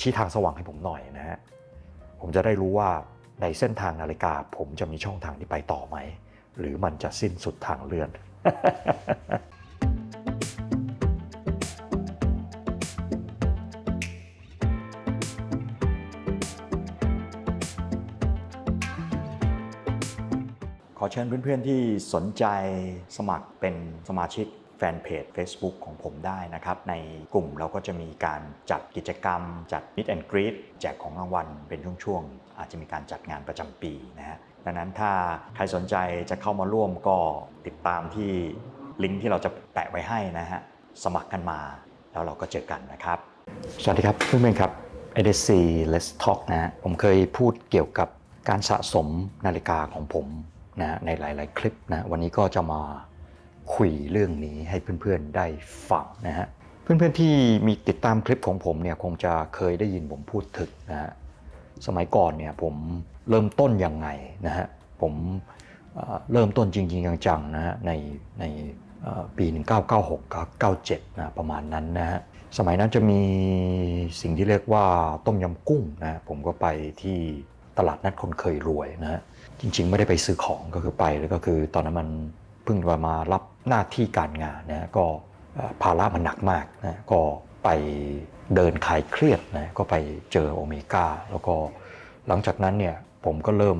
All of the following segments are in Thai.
ชี้ทางสว่างให้ผมหน่อยนะฮะผมจะได้รู้ว่าในเส้นทางนาฬิกา ผมจะมีช่องทางที่ไปต่อไหม หรือมันจะสิ้นสุดทางเลื่อน ขอเชิญเพื่อนๆที่สนใจสมัครเป็นสมาชิก แฟนเพจ Facebook ของผมได้นะครับ ในกลุ่มเราก็จะมีการจัดกิจกรรม จัด Meet and Greet แจกของรางวัลเป็นช่วงๆ อาจจะมีการจัดงานประจำปีนะฮะดังนั้นถ้าใครสนใจจะเข้ามาร่วมก็ติดตามที่ลิงก์ที่เราจะแปะไว้ให้นะฮะสมัครกันมาแล้วเราก็เจอกันนะครับ สวัสดีครับเพื่อนๆครับ ADC Let's Talk นะฮะผมเคยพูดเกี่ยวกับการสะสมนาฬิกาของผมนะในหลาย ๆ คลิปนะ วันนี้ก็จะมา คุยเรื่องนี้ให้เพื่อนๆได้ฟังนะฮะเพื่อนๆที่มีติดตามคลิปของผมเนี่ยคงจะเคยได้ยินผมพูดถึงนะฮะสมัยก่อนเนี่ยผมเริ่มต้นยังไงนะฮะผมเริ่มต้นจริงๆจังๆนะฮะในในเอ่อปี 1996กับ97นะประมาณนั้นนะฮะสมัยนั้นจะมีสิ่งที่เรียกว่าต้มยำกุ้งนะผมก็ไปที่ตลาดนัดคนเคยรวยนะฮะจริงๆ ไม่ได้ไปซื้อของก็คือไปแล้วก็คือตอนนั้นมันเพิ่งมามารับ หน้าที่การงานนะก็ภาระมันหนักมากนะก็ไปเดินคลายเครียดนะก็ไปเจอโอเมก้าแล้วก็หลังจากนั้นเนี่ยผมก็เริ่ม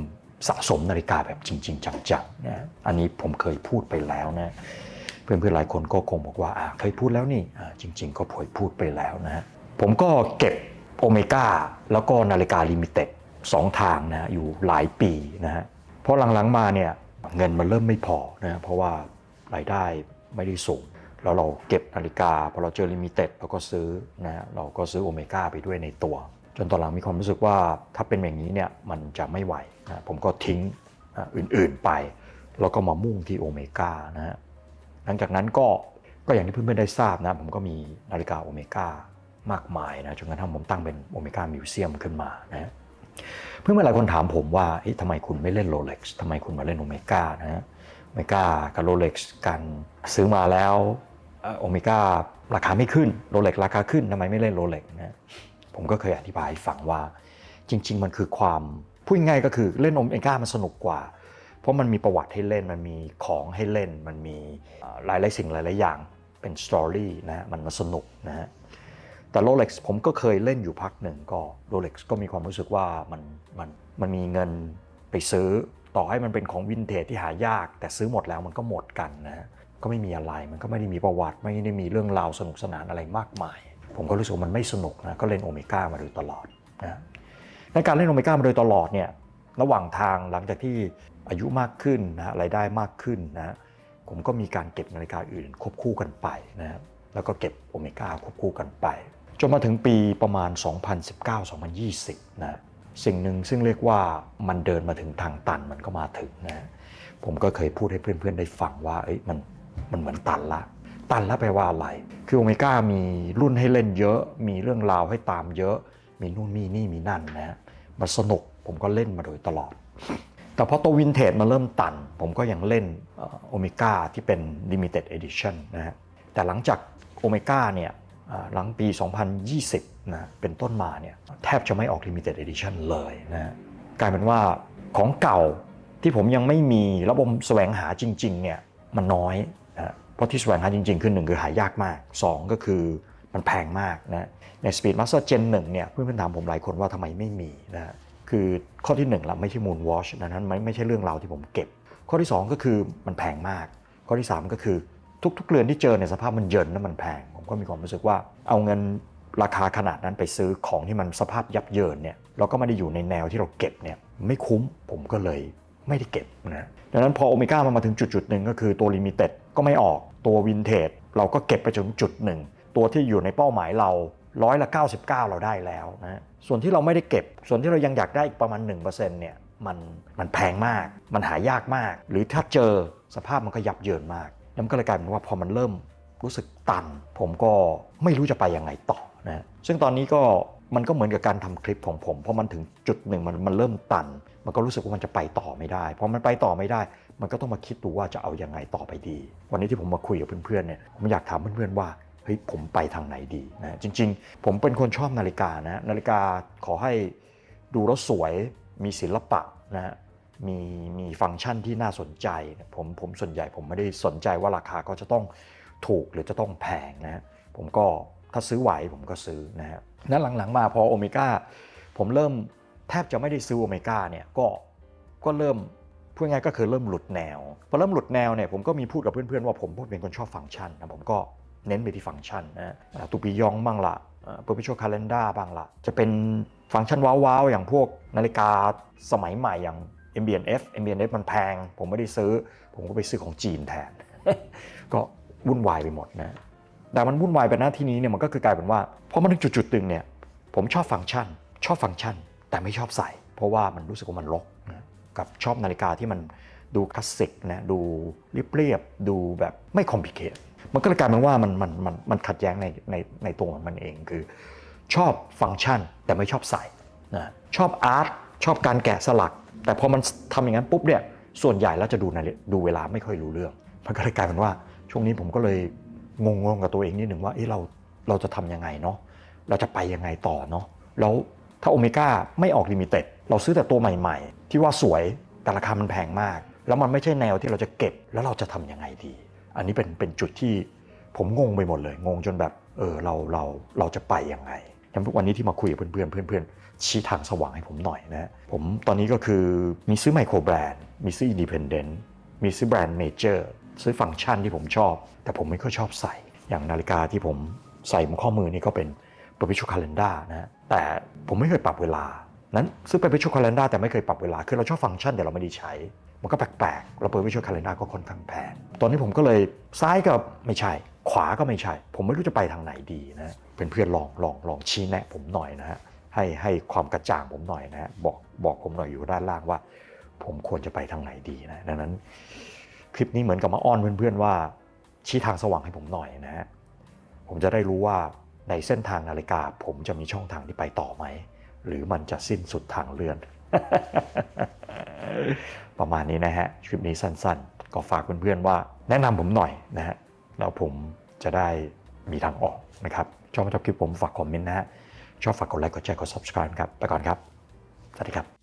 สะสมนาฬิกาแบบจริง ๆ จังๆนะอันนี้ผมเคยพูดไปแล้วนะเพื่อนๆหลายคนก็คงบอกว่าเคยพูดแล้วนี่จริง ๆ ก็ผยพูดไปแล้วนะผมก็เก็บโอเมก้าแล้วก็นาฬิกาลิมิเต็ดสองทางนะอยู่หลายปีนะฮะเพราะหลังๆมาเนี่ยเงินมันเริ่มไม่พอนะเพราะว่า รายได้ไม่ได้สูง แล้วเราเก็บนาฬิกาพอเราเจอลิมิเต็ดเราก็ซื้อนะเราก็ซื้อโอเมก้าไปด้วยในตัว จนตอนหลังมีความรู้สึกว่าถ้าเป็นอย่างนี้เนี่ยมันจะไม่ไหวนะผมก็ทิ้งอื่นๆไป แล้วก็มามุ่งที่โอเมก้านะฮะหลังจากนั้นก็ก็อย่างที่เพื่อนๆได้ทราบนะ ผมก็มีนาฬิกาโอเมก้ามากมายนะจนกระทั่งผมตั้งเป็นโอเมก้ามิวเซียมขึ้นมานะเพื่อนๆหลายคนถามผมว่าทำไมคุณไม่เล่นโรเล็กซ์ทำไมคุณมาเล่นโอเมก้านะฮะ เมกากับโรเล็กซ์กันซื้อมาแล้วโอเมก้าราคาไม่ขึ้นโรเล็กราคาขึ้นทำไมไม่เล่นโรเล็กนะผมก็เคยอธิบายให้ฟังว่าจริง ๆ มันคือความพูดง่ายก็คือเล่นโอเมก้ามันสนุกกว่า เพราะมันมีประวัติให้เล่นมันมีของให้เล่น มันมีหลายหลายๆสิ่งหลายๆอย่างเป็นสตอรี่นะมันมาสนุกนะฮะแต่ Rolex ผมก็เคยเล่นอยู่พักหนึ่งก็ Rolex ก็มีความรู้สึกว่ามันมันมันมีเงินไปซื้อ ต่อให้มันเป็นของวินเทจที่หายาก แต่ซื้อหมดแล้วมันก็หมดกันนะฮะก็ไม่มีอะไรมันก็ไม่ได้มีประวัติ ไม่ได้มีเรื่องราวสนุกสนานอะไรมากมาย ผมก็รู้สึกว่ามันไม่สนุกนะก็เล่นโอเมก้ามาโดยตลอดนะในการเล่นโอเมก้ามาโดยตลอดเนี่ยระหว่างทางหลังจากที่อายุมากขึ้นนะรายได้มากขึ้นนะผมก็มีการเก็บนาฬิกาอื่นควบคู่กันไปนะแล้วก็เก็บโอเมก้าควบคู่กันไปจนมาถึงปีประมาณ 2019-2020 นะ สิ่งหนึ่งซึ่งเรียกว่ามันเดินมาถึงทางตันมันก็มาถึงนะผมก็เคยพูดให้เพื่อนๆได้ฟังว่าเอ้ยมันมันเหมือนตันละ ตันล้วแปลว่าอะไร คือโอเมก้ามีรุ่นให้เล่นเยอะ มีเรื่องราวให้ตามเยอะ มีนู่นมีนี่มีนั่นนะฮะมันสนุกผมก็เล่นมาโดยตลอด แต่พอตัววินเทจมาเริ่มตัน ผมก็ยังเล่นโอเมก้าที่เป็น Limited Edition นะฮะแต่หลังจากโอเมก้าเนี่ย หลังปี 2020 นะ เป็นต้นมาเนี่ยแทบจะไม่ออก Limited Edition เลยนะฮะกลายเป็นว่าของเก่าที่ผมยังไม่มีแล้วผมแสวงหาจริงๆเนี่ยมันน้อยนะเพราะที่แสวงหาจริงๆ คือหนึ่งคือหายากมาก 2 ก็คือมันแพงมากนะใน Speedmaster Gen 1เนี่ยเพื่อนๆถามผมหลายคนว่าทำไมไม่มีนะฮะคือข้อที่1ละไม่ใช่ Moon Watch ดังนั้นไม่ไม่ใช่เรื่องราวที่ผมเก็บ ข้อที่ 2 ก็คือมันแพงมาก ข้อที่ 3 ก็คือ ทุกๆเรือนที่เจอในยสภาพมันเยินและมันแพง ผมก็มีความรู้สึกว่าเอาเงินราคาขนาดนั้นไปซื้อของที่มันสภาพยับเยินเนี่ยเราก็ไม่ได้อยู่ในแนวที่เราเก็บเนี่ยไม่คุ้มผมก็เลยไม่ได้เก็บนะดังนั้นพอโอเมก้ามันมาถึงจุดจุดๆหนึ่งก็คือตัวลิมิเต็ดก็ไม่ออกตัววินเทจเราก็เก็บไปจนถึงจุดหนึ่งตัวที่อยู่ในเป้าหมายเราร้อยละ 99 เราได้แล้วนะส่วนที่เราไม่ได้เก็บ ส่วนที่เรายังอยากได้อีกประมาณ 1%เนี่ยมันมันแพงมาก มันหายากมาก หรือถ้าเจอสภาพมันก็ยับเยินมาก แล้วมันก็เลยกลายเป็นว่าพอมันเริ่มรู้สึกตัน ผมก็ไม่รู้จะไปยังไงต่อนะซึ่งตอนนี้ก็มันก็เหมือนกับการทำคลิปของผมเพราะมันถึงจุดหนึ่งมันมันเริ่มตัน มันก็รู้สึกว่ามันจะไปต่อไม่ได้พอมันไปต่อไม่ได้ มันก็ต้องมาคิดดูว่าจะเอายังไงต่อไปดี วันนี้ที่ผมมาคุยกับเพื่อนๆเนี่ยผมอยากถามเพื่อนๆว่าเฮ้ยผมไปทางไหนดีนะจริง ๆ ผมเป็นคนชอบนาฬิกานะนาฬิกาขอให้ดูแล้วสวยมีศิลปะนะฮะ มีมีฟังก์ชันที่น่าสนใจผมผมส่วนใหญ่ผมไม่ได้สนใจว่าราคาก็จะต้องถูกหรือจะต้องแพงนะฮะผมก็ถ้าซื้อไหวผมก็ซื้อนะฮะนั้นหลังๆมาพอโอเมก้าผมเริ่มแทบจะไม่ได้ซื้อโอเมก้าเนี่ยก็ก็เริ่มพูดง่ายก็คือเริ่มหลุดแนวพอเริ่มหลุดแนวเนี่ยผมก็มีพูดกับเพื่อนๆว่าผมเป็นคนชอบฟังก์ชันนะผมก็เน้นไปที่ฟังก์ชันนะตูปียองบ้างละเปอร์พิชวลคาล endar บ้างละจะเป็นฟังก์ชันว้าวๆอย่างพวกนาฬิกาสมัยใหม่อย่าง MBNF MBNF มันแพง ผมไม่ได้ซื้อ ผมก็ไปซื้อของจีนแทน ก็วุ่นวายไปหมดนะ แต่มันวุ่นวายไปหน้าที่นี้เนี่ยมันก็คือกลายเป็นว่าพอมาถึงจุดๆหนึ่งเนี่ยผมชอบฟังก์ชัน ชอบฟังก์ชัน แต่ไม่ชอบใส่ เพราะว่ามันรู้สึกว่ามันรกนะกับชอบนาฬิกาที่มันดูคลาสสิกนะดูเรียบๆดูแบบไม่คอมพลีเคทมันก็เลยกลายเป็นว่ามันมันมันมันขัดแย้งในในในตัวของมันเองคือ ชอบฟังก์ชันแต่ไม่ชอบใส่นะชอบอาร์ตชอบการแกะสลัก แต่พอมันทำอย่างนั้นปุ๊บเนี่ยส่วนใหญ่แล้วจะดูนาฬิดูเวลาไม่ค่อยรู้เรื่องมันก็เลยกลายเป็นว่าช่วงนี้ผมก็เลยงงๆกับตัวเองนิดหนึ่งว่าเอ๊ะเราเราจะทำยังไงเนาะเราจะไปยังไงต่อเนาะแล้วถ้าโอเมก้าไม่ออกลิมิเต็ดเราซื้อแต่ตัวใหม่ ๆ ที่ว่าสวยแต่ราคามันแพงมาก แล้วมันไม่ใช่แนวที่เราจะเก็บแล้วเราจะทำยังไงดี อันนี้เป็นเป็นจุดที่ผมงงไปหมดเลย งงจนแบบเออเราเราเราจะไปยังไง อย่างทุกวันนี้ที่มาคุยกับเพื่อนๆเพื่อนๆชี้ทางสว่างให้ผมหน่อยนะผมตอนนี้ก็คือมีซื้อไมโครแบรนด์มีซื้ออินดิเพนเดนต์มีซื้อแบรนด์เมเจอร์ซื้อฟังก์ชันที่ผมชอบ แต่ผมไม่ค่อยชอบใส่ อย่างนาฬิกาที่ผมใส่บนข้อมือนี่ก็เป็น perpetual calendar นะแต่ผมไม่เคยปรับเวลานั้นซื้อ perpetual calendar แต่ไม่เคยปรับเวลาคือเราชอบฟังก์ชันแต่เราไม่ได้ใช้ มันก็แปลกๆแล้ว perpetual calendar ก็ค่อนข้างแพงตอนนี้ผมก็เลยซ้ายก็ไม่ใช่ ขวาก็ไม่ใช่ ผมไม่รู้จะไปทางไหนดีนะเพื่อนๆลองลองลองชี้แนะผมหน่อยนะฮะให้ให้ความกระจ่างผมหน่อยนะฮะบอกบอกผมหน่อยอยู่ด้านล่างว่า ผมควรจะไปทางไหนดีนะดังนั้นคลิปนี้เหมือนกับมาอ้อนเพื่อนๆว่า ชี้ทางสว่างให้ผมหน่อยนะฮะผมจะได้รู้ว่าในเส้นทางนาฬิกา ผมจะมีช่องทางที่ไปต่อไหม หรือมันจะสิ้นสุดทางเลื่อน ประมาณนี้นะฮะคลิปนี้สั้นๆ ก็ฝากเพื่อนๆว่า แนะนำผมหน่อยนะฮะแล้วผม จะได้มีทางออกนะครับ ชอบไม่ชอบคลิปผมฝากคอมเมนต์นะฮะ ชอบฝากกดไลค์ กดแชร์ กด subscribe ครับ ไปก่อนครับ สวัสดีครับ